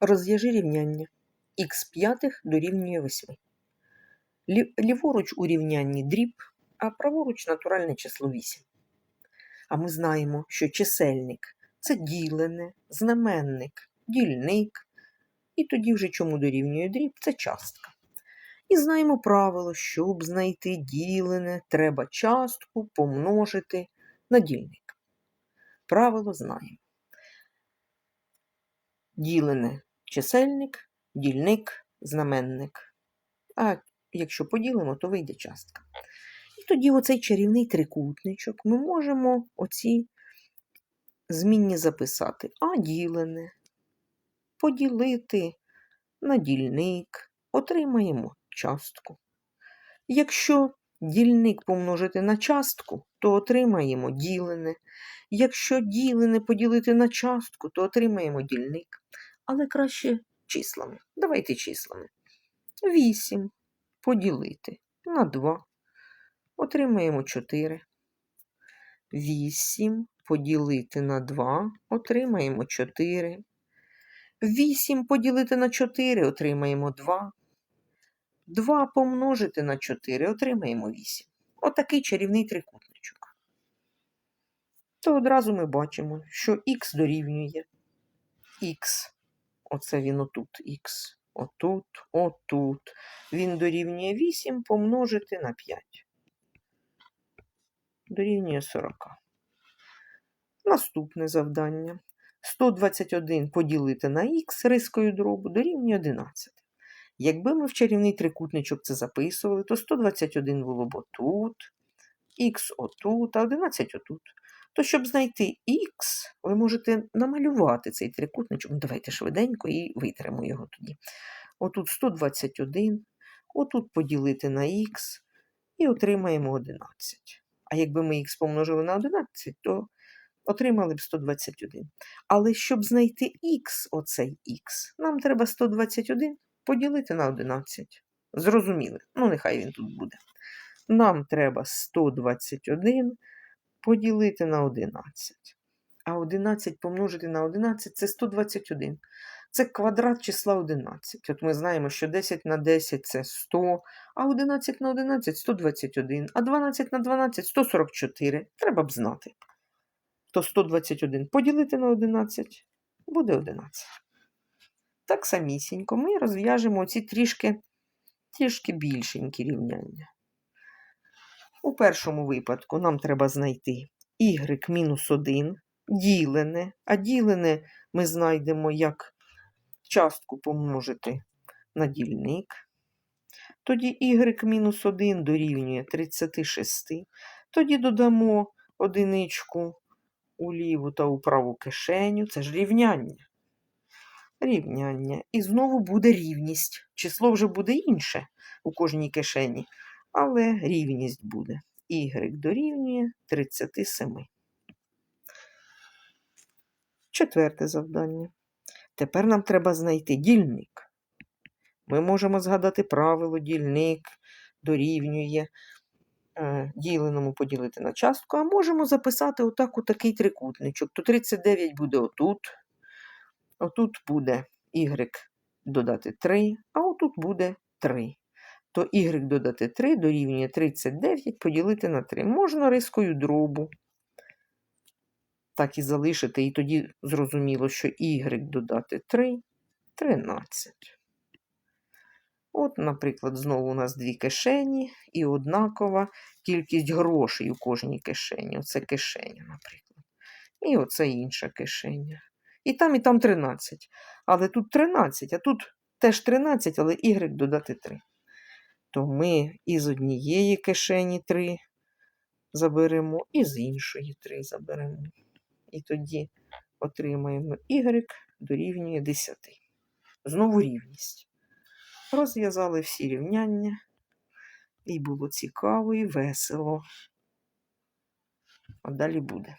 Розв'яжи рівняння. х п'ятих дорівнює 8. Ліворуч у рівнянні дріб, а праворуч натуральне число 8. А ми знаємо, що чисельник це ділене, знаменник, дільник. І тоді вже чому дорівнює дріб це частка. І знаємо правило, щоб знайти ділене, треба частку помножити на дільник. Правило знаємо. Ділене чисельник, дільник, знаменник. А якщо поділимо, то вийде частка. І тоді оцей чарівний трикутничок ми можемо оці змінні записати. А ділене, поділити на дільник, отримаємо частку. Якщо дільник помножити на частку, то отримаємо ділене. Якщо ділене поділити на частку, то отримаємо дільник. Але краще числами. Давайте числами. 8 поділити на 2. Отримаємо 4. 8 поділити на 2. Отримаємо 4. 8 поділити на 4 отримаємо 2. 2 помножити на 4 отримаємо 8. Отакий чарівний трикутничок. То одразу ми бачимо, що х дорівнює х. Оце він отут х. Отут, отут. Він дорівнює 8 помножити на 5. Дорівнює 40. Наступне завдання. 121 поділити на х рискою дробу дорівнює 11. Якби ми в чарівний трикутничок це записували, то 121 було б отут, х отут, а 11 отут. То щоб знайти х, ви можете намалювати цей трикутничок. Ну, давайте швиденько і витримо його тоді. Отут 121, отут поділити на х і отримаємо 11. А якби ми х помножили на 11, то отримали б 121. Але щоб знайти х, оцей х, нам треба 121 поділити на 11. Зрозуміли? Ну, нехай він тут буде. Нам треба 121 поділити на 11. А 11 помножити на 11 це 121. Це квадрат числа 11. От ми знаємо, що 10 на 10 це 100, а 11 на 11 121, а 12 на 12 144. Треба б знати. То 121 поділити на 11 буде 11. Так самісінько ми розв'яжемо ці трішки, трішки більшенькі рівняння. У першому випадку нам треба знайти y мінус 1 ділене, а ділене ми знайдемо як частку помножити на дільник. Тоді y мінус 1 дорівнює 36. Тоді додамо одиничку у ліву та у праву кишеню. Це ж рівняння. Рівняння. І знову буде рівність. Число вже буде інше у кожній кишені, але рівність буде. Y дорівнює 37. Четверте завдання. Тепер нам треба знайти дільник. Ми можемо згадати правило дільник дорівнює е, діленому поділити на частку, а можемо записати отак у такий трикутничок. То 39 буде отут. Отут буде y додати 3, а отут буде 3. То y додати 3 дорівнює 39 поділити на 3. Можна рискою дробу. Так і залишити, і тоді зрозуміло, що y додати 3 13. От, наприклад, знову у нас дві кишені і однакова кількість грошей у кожній кишені. Оце кишеня, наприклад. І оце інша кишеня. І там, і там 13. Але тут 13, а тут теж 13, але y додати 3. То ми із однієї кишені 3 заберемо, і з іншої 3 заберемо. І тоді отримаємо y дорівнює 10. Знову рівність. Розв'язали всі рівняння. І було цікаво і весело. А далі буде.